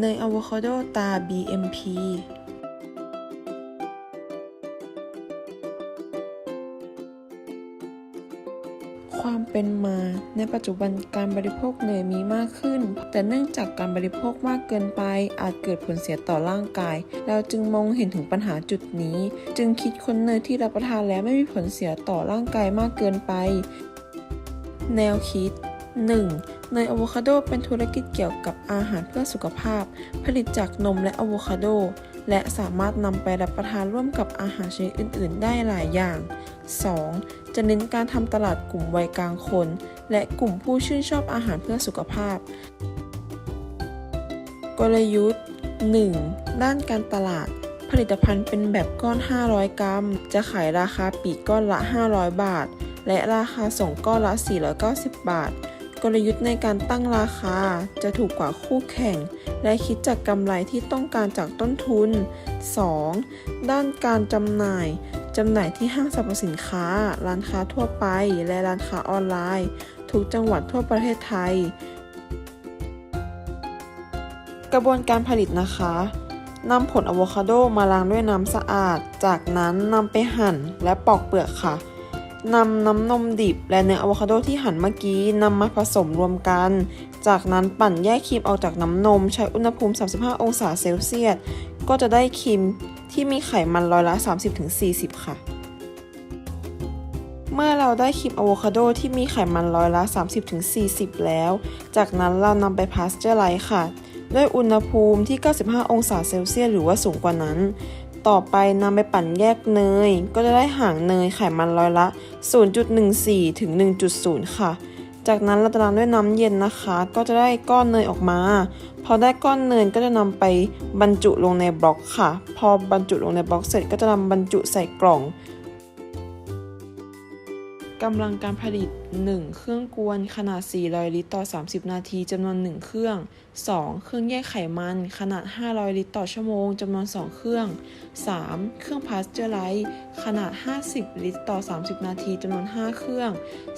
เนยอะโวคาโดตา BMP ความเป็นมา ในปัจจุบันการบริโภคเนยมีมากขึ้น แต่เนื่องจากการบริโภคมากเกินไป อาจเกิดผลเสียต่อร่างกาย เราจึงมองเห็นถึงปัญหาจุดนี้ จึงคิดค้นเนยที่รับประทานแล้วไม่มีผลเสียต่อร่างกายมากเกินไป แนวคิด 1. เนยอะโวคาโดเป็นธุรกิจเกี่ยวกับอาหารเพื่อสุขภาพ ผลิตจากนมและอะโวคาโด และสามารถนำไปรับประทานร่วมกับอาหารชนิดอื่น ๆ ได้หลายอย่าง 2. จะเน้นการทำตลาดกลุ่มวัยกลางคน และกลุ่มผู้ชื่นชอบอาหารเพื่อสุขภาพ กลยุทธ์ 1. ด้านการตลาด ผลิตภัณฑ์เป็นแบบก้อน 500 กรัม จะขายราคาปีกก้อนละ 500 บาท และราคาส่งก้อนละ 490 บาท กลยุทธ์ในการตั้งราคาจะถูกกว่าคู่แข่ง และคิดจากกำไรที่ต้องการจากต้นทุน 2. ด้านการจำหน่ายจำหน่ายที่ห้างสรรพสินค้า ร้านค้าทั่วไป และร้านค้าออนไลน์ ทุกจังหวัดทั่วประเทศไทย กระบวนการผลิตนะคะนำผลอะโวคาโดมาล้างด้วยน้ำสะอาด จากนั้นนำไปหั่นและปอกเปลือกค่ะ นำน้ำนมดิบและเนื้ออะโวคาโดที่หั่นเมื่อกี้นำมาผสมรวมกัน จากนั้นปั่นแยกครีมออกจากน้ำนม ใช้อุณหภูมิ 35 องศาเซลเซียส ก็จะได้ครีมที่มีไขมันร้อยละ 30-40 ค่ะ เมื่อเราได้ครีมอะโวคาโดที่มีไขมันร้อยละ 30-40 แล้ว จากนั้นเรานำไปพาสเจอร์ไลซ์ค่ะ ด้วยอุณหภูมิที่ 95 องศาเซลเซียสหรือว่าสูงกว่านั้น ต่อไปนำไปปั่นแยกเนย ก็จะได้หางเนยไขมันร้อยละ 0.14 ถึง 1.0 ค่ะ จากนั้นเราจะนำด้วยน้ำเย็นนะคะ ก็จะได้ก้อนเนยออกมา พอได้ก้อนเนยก็จะนำไปบรรจุลงในบล็อกค่ะ พอบรรจุลงในบล็อกเสร็จก็จะนำบรรจุใส่กล่อง กำลังการผลิต 1. เครื่องกวนขนาด 400 ลิตรต่อ 30 นาทีจำนวน 1 เครื่อง 2. เครื่องแยกไขมันขนาด 500 ลิตรต่อชั่วโมงจำนวน 2 เครื่อง 3. เครื่องพาสเจอร์ไลซ์ขนาด 50 ลิตรต่อ 30 นาทีจำนวน 5 เครื่อง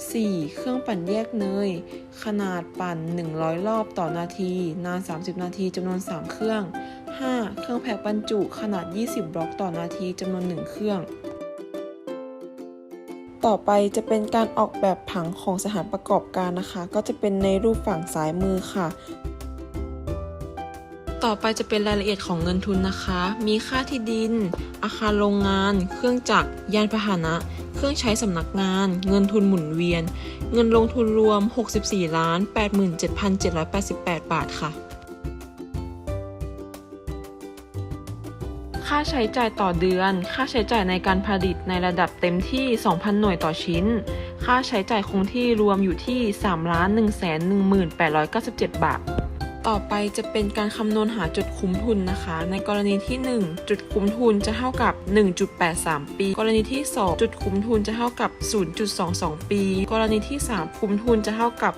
4. เครื่องปั่นแยกเนย ขนาดปั่น 100 รอบต่อนาที นาน 30 นาทีจำนวน 3 เครื่อง 5. เครื่องแพ็คบรรจุขนาด 20 บล็อกต่อนาทีจำนวน 1 เครื่อง ต่อไปจะเป็นการออกแบบผังของสถานประกอบการนะคะ ก็จะเป็นในรูปฝั่งซ้ายมือค่ะ ต่อไปจะเป็นรายละเอียดของเงินทุนนะคะ มีค่าที่ดิน อาคารโรงงาน เครื่องจักร ยานพาหนะ เครื่องใช้สำนักงาน เงินทุนหมุนเวียน เงินลงทุนรวม 64ล้าน87,788 บาทค่ะาใช้จ่ายต่อเดือน ค่าใช้จ่ายในการผลิตในระดับเต็มที่ 2,000 หน่วยต่อชิ้น ค่าใช้จ่ายคงที่รวมอยู่ที่ 3 1 1 8 9 7 บาท ต่อไปจะเป็นการคำนวณหาจุดคุ้มทุนนะคะ ในกรณีที่ 1 จุดคุ้มทุนจะเท่ากับ 1.83 ปี กรณีที่ 2 จุดคุ้มทุนจะเท่ากับ 0.22 ปี กรณีที่ 3 คุ้มทุนจะเท่ากับ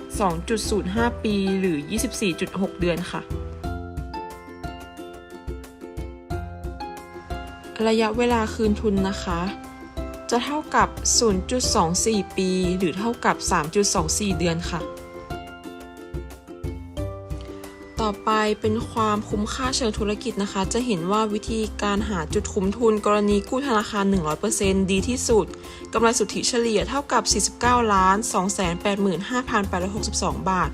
2.05 ปี หรือ 24.6 เดือนค่ะ ระยะเวลาคืนทุนนะคะ จะเท่ากับ 0.24 ปี หรือเท่ากับ 3.24 เดือนค่ะ ต่อไปเป็นความคุ้มค่าเชิงธุรกิจนะคะ จะเห็นว่าวิธีการหาจุดคุ้มทุนกรณีกู้ธนาคาร 100%ดีที่สุดกำไรสุทธิเฉลี่ยเท่ากับ 49 ล้าน 285,862 บาท